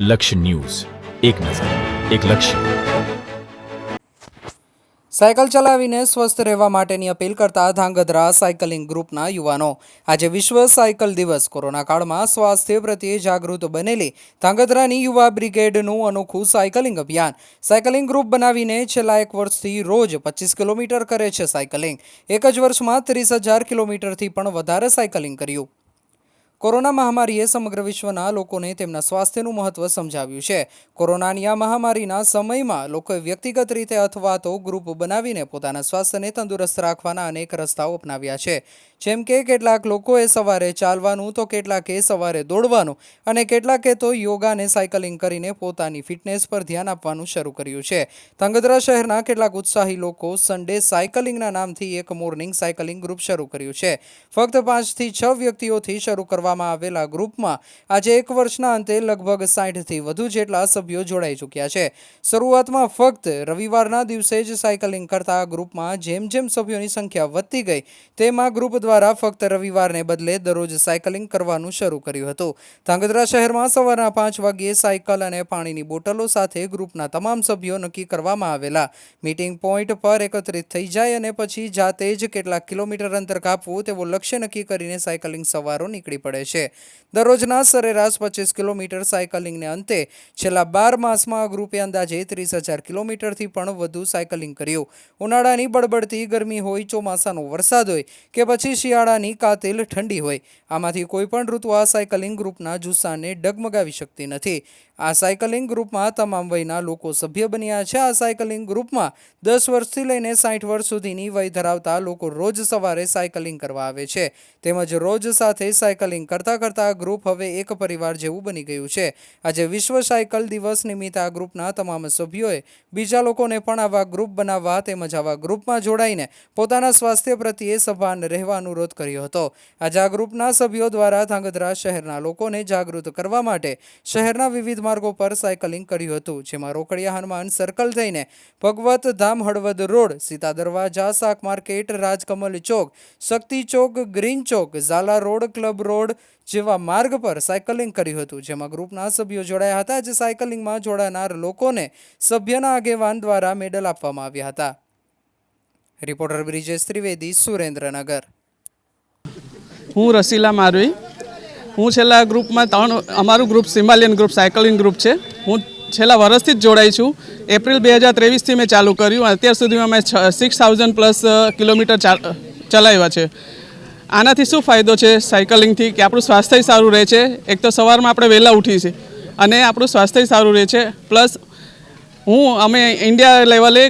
લક્ષ્ય ન્યૂઝ. એક નજર, એક લક્ષ્ય સાયકલ ચલાવીને સ્વસ્થ રહેવા માટેની અપીલ કરતા ધાંગધ્રા સાયકલિંગ ગ્રુપના યુવાનો. આજે વિશ્વ સાયકલ દિવસ. કોરોના કાળમાં સ્વાસ્થ્ય પ્રત્યે જાગૃત બનેલી ધાંગધ્રાની યુવા બ્રિગેડનું અનોખું સાયકલિંગ અભિયાન. સાયકલિંગ ગ્રુપ બનાવીને છેલ્લા એક વર્ષથી રોજ પચીસ કિલોમીટર કરે છે સાયકલિંગ. એક જ વર્ષમાં ત્રીસ હજાર કિલોમીટરથી પણ વધારે સાયકલિંગ કર્યું. કોરોના મહામારીએ સમગ્ર વિશ્વના લોકોને તેમના સ્વાસ્થ્યનું મહત્વ સમજાવ્યું છે. કોરોનાની આ મહામારીના સમયમાં લોકોએ વ્યક્તિગત રીતે અથવા તો ગ્રુપ બનાવીને પોતાના સ્વાસ્થ્યને તંદુરસ્ત રાખવાના અનેક રસ્તાઓ અપનાવ્યા છે. જેમ કે કેટલાક લોકોએ સવારે ચાલવાનું, તો કેટલાકે સવારે દોડવાનું અને કેટલાકે તો યોગા અને સાયકલિંગ કરીને પોતાની ફિટનેસ પર ધ્યાન આપવાનું શરૂ કર્યું છે. ધંગધ્રા શહેરના કેટલાક ઉત્સાહી લોકો સન્ડે સાયકલિંગના નામથી એક મોર્નિંગ સાયકલિંગ ગ્રુપ શરૂ કર્યું છે. ફક્ત પાંચથી છ વ્યક્તિઓથી શરૂ કરવામાં આવેલા ગ્રુપમાં આજે એક વર્ષના અંતે લગભગ સાઠથી વધુ જેટલા સભ્યો જોડાઈ ચૂક્યા છે. શરૂઆતમાં ફક્ત રવિવારના દિવસે જ સાયકલિંગ કરતા ગ્રુપમાં જેમ જેમ સભ્યોની સંખ્યા વધતી ગઈ, તેમાં ગ્રુપ દ્વારા ફક્ત રવિવારને બદલે દરરોજ સાયકલિંગ કરવાનું શરૂ કર્યું હતું. ધાંગધ્રા શહેરમાં સવારના પાંચ વાગ્યે સાયકલ અને પાણીની બોટલો સાથે ગ્રુપના તમામ સભ્યો નક્કી કરવામાં આવેલા. મીટિંગ પોઈન્ટ પર એકત્રિત થઈ જાય અને પછી જાતે જ કેટલાક કિલોમીટર અંતર કાપવું તેવો લક્ષ્ય નક્કી કરીને સાયકલિંગ સવારો નીકળી પડે છે. દરરોજના સરેરાશ પચીસ કિલોમીટર સાયકલિંગને અંતે છેલ્લા બાર માસમાં આ ગ્રુપે અંદાજે ત્રીસ હજાર કિલોમીટરથી પણ વધુ સાયકલિંગ કર્યું. ઉનાળાની બળબડતી ગરમી હોય, ચોમાસાનો વરસાદ હોય કે પછી શિયાળાની કાતિલ ઠંડી હોય, આમાંથી કોઈ પણ ઋતુ આ સાયકલિંગ ગ્રુપના જુસ્સાને ડગમગાવી શકતી નથી. આ સાયકલિંગ ગ્રુપમાં તમામ વયના લોકો સભ્ય બન્યા છે. આ સાયકલિંગ ગ્રુપમાં દસ વર્ષથી લઈને સાઠ વર્ષ સુધીની વય ધરાવતા લોકો રોજ સવારે સાયકલિંગ કરવા આવે છે. તેમજ રોજ સાથે સાયકલિંગ કરતાં કરતાં ગ્રુપ હવે એક પરિવાર જેવું બની ગયું છે. આજે વિશ્વ સાયકલ દિવસ નિમિત્તે આ ગ્રુપના તમામ સભ્યોએ બીજા લોકોને પણ આવા ગ્રુપ બનાવવા તેમજ આવા ગ્રુપમાં જોડાઈને પોતાના સ્વાસ્થ્ય પ્રત્યે સભાન રહેવા અનુરોધ કર્યો હતો. આજે આ ગ્રુપના સભ્યો દ્વારા ધાંગધ્રા શહેરના લોકોને જાગૃત કરવા માટે શહેરના વિવિધ માર્ગો પર સાયકલિંગ કર્યું હતું, જેમાં રોકડિયા હનુમાન સર્કલ થઈને ભગવત ધામ હળવદ રોડ, સીતા દરવાજા, શાક market, Rajkamal chowk, Shakti chowk, green chowk, Zala road, club road જેવા માર્ગ પર સાયકલિંગ કર્યું હતું, જેમાં ગ્રુપના સભ્યો જોડાયા હતા, જે સાયકલિંગમાં જોડાનાર લોકોને સભ્યના આગેવાન દ્વારા મેડલ આપવામાં આવ્યા હતા. રિપોર્ટર બ્રિજેશ ત્રિવેદી, સુરેન્દ્રનગર. હું રસીલા મારવી. હું છેલ્લા ગ્રુપમાં ત્રણ અમારું ગ્રુપ સિમાલિયન ગ્રુપ, સાયકલિંગ ગ્રુપ છે. હું છેલ્લા વર્ષથી જ જોડાઈ છું. એપ્રિલ બે હજાર ત્રેવીસથી મેં ચાલુ કર્યું. અત્યાર સુધીમાં મેં સિક્સ થાઉઝન્ડ પ્લસ કિલોમીટર ચલાવ્યા છે. આનાથી શું ફાયદો છે સાયકલિંગથી? કે આપણું સ્વાસ્થ્ય સારું રહે છે? એક તો સવારમાં આપણે વહેલા ઉઠીએ છીએ અને આપણું સ્વાસ્થ્ય સારું રહે છે. પ્લસ હું, અમે ઇન્ડિયા લેવલે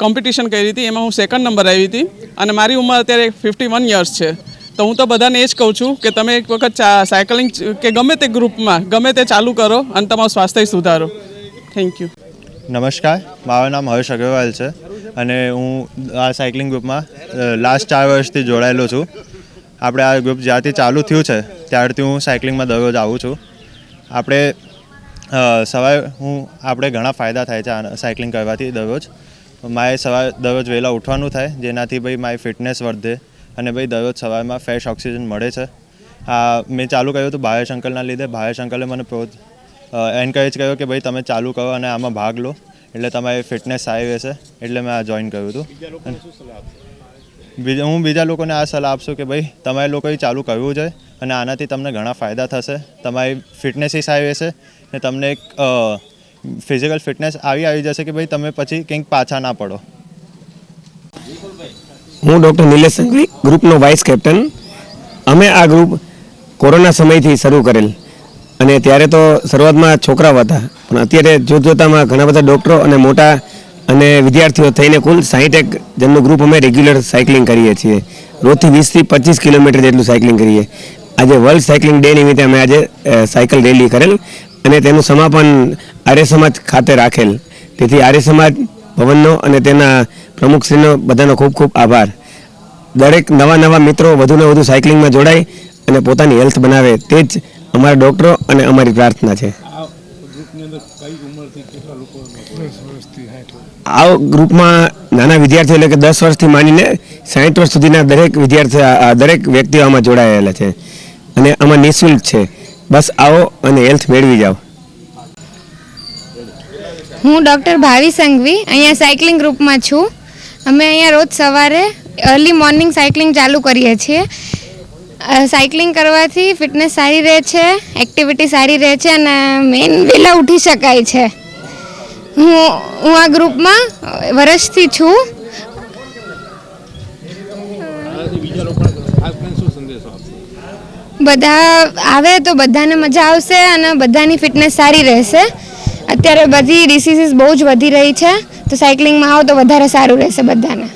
કોમ્પિટિશન કરી હતી. એમાં હું સેકન્ડ નંબર આવી હતી. અને મારી ઉંમર અત્યારે ફિફ્ટી વન યર્સ છે. તો હું તો બધાને એ જ કહું છું કે તમે એક વખત સાયકલિંગ કે ગમે તે ગ્રુપમાં ગમે તે ચાલુ કરો અને તમારું સ્વાસ્થ્ય સુધારો. થેન્ક યુ નમસ્કાર, મારું નામ હર્ષ અગ્રવાલ છે અને હું આ સાયકલિંગ ગ્રુપમાં લાસ્ટ ચાર વર્ષથી જોડાયેલો છું. આપણે આ ગ્રુપ જ્યારથી ચાલુ થયું છે, ત્યારથી હું સાયકલિંગમાં દરરોજ આવું છું. આપણે સવારે હું, આપણે ઘણા ફાયદા થાય છે સાયકલિંગ કરવાથી દરરોજ. મારે સવારે દરરોજ વહેલા ઉઠવાનું થાય, જેનાથી ભાઈ મારી ફિટનેસ વધે. અને ભાઈ દરરોજ સવારમાં ફ્રેશ ઓક્સિજન મળે છે. આ મેં ચાલુ કર્યું હતું ભાવેશ અંકલના લીધે. ભાવેશ અંકલે મને પ્રો એન્કરેજ કર્યો કે ભાઈ તમે ચાલુ કરો અને આમાં ભાગ લો. એટલે તમારી ફિટનેસ સારી રહેશે. એટલે મેં આ જોઈન કર્યું હતું. બીજા હું બીજા લોકોને આ સલાહ આપશું કે ભાઈ તમારે લોકોએ ચાલુ કરવું જોઈએ અને આનાથી તમને ઘણા ફાયદા થશે. તમારી ફિટનેસ સારી રહેશે ને તમને એક ફિઝિકલ ફિટનેસ આવી આવી જશે કે ભાઈ તમે પછી કંઈક પાછા ના પડો. હું ડૉક્ટર નિલેશ સંઘવી, ગ્રુપનો વાઇસ કેપ્ટન. અમે આ ગ્રુપ કોરોના સમયથી શરૂ કરેલ. અને ત્યારે તો શરૂઆતમાં છોકરાઓ હતા. પણ અત્યારે જોત જોતામાં ઘણા બધા ડૉક્ટરો અને મોટા અને વિદ્યાર્થીઓ થઈને કુલ સાહીઠેક જણનું ગ્રુપ અમે રેગ્યુલર સાયકલિંગ કરીએ છીએ. રોજથી વીસથી પચીસ કિલોમીટર જેટલું સાયકલિંગ કરીએ. આજે વર્લ્ડ સાયકલિંગ ડે નિમિત્તે અમે આજે સાયકલ રેલી કરેલ અને તેનું સમાપન આર્ય સમાજ ખાતે રાખેલ. તેથી આર્ય સમાજ ભવનનો અને તેના પ્રમુખશ્રીનો બધાનો ખૂબ ખૂબ આભાર. દરેક નવા નવા મિત્રો વધુને વધુ સાયકલિંગમાં જોડાય અને પોતાની હેલ્થ બનાવે તે જ અમારા ડૉક્ટરો અને અમારી પ્રાર્થના છે. આ ગ્રુપમાં નાના વિદ્યાર્થીઓ એટલે કે દસ વર્ષથી માંડીને સાઠ વર્ષ સુધીના દરેક વિદ્યાર્થી દરેક વ્યક્તિઓ આમાં જોડાયેલા છે. અને આમાં નિઃશુલ્ક છે. બસ આવો અને હેલ્થ મેળવી જાઓ. હું ડૉક્ટર ભાવિ સંઘવી, અહીંયા સાયકલિંગ ગ્રુપમાં છું. અમે અહીંયા રોજ સવારે અર્લી મોર્નિંગ સાયકલિંગ ચાલુ કરીએ છીએ. સાયકલિંગ કરવાથી ફિટનેસ સારી રહે છે એક્ટિવિટી સારી રહે છે અને મેઇન વહેલા ઉઠી શકાય છે. હું હું આ ગ્રુપમાં વર્ષથી છું. બધા આવે તો બધાને મજા આવશે અને બધાની ફિટનેસ સારી રહેશે. અત્યારે બધી ડિસીઝીસ બહુ જ વધી રહી છે. તો સાયકલિંગમાં આવો તો વધારે સારું રહેશે બધાને.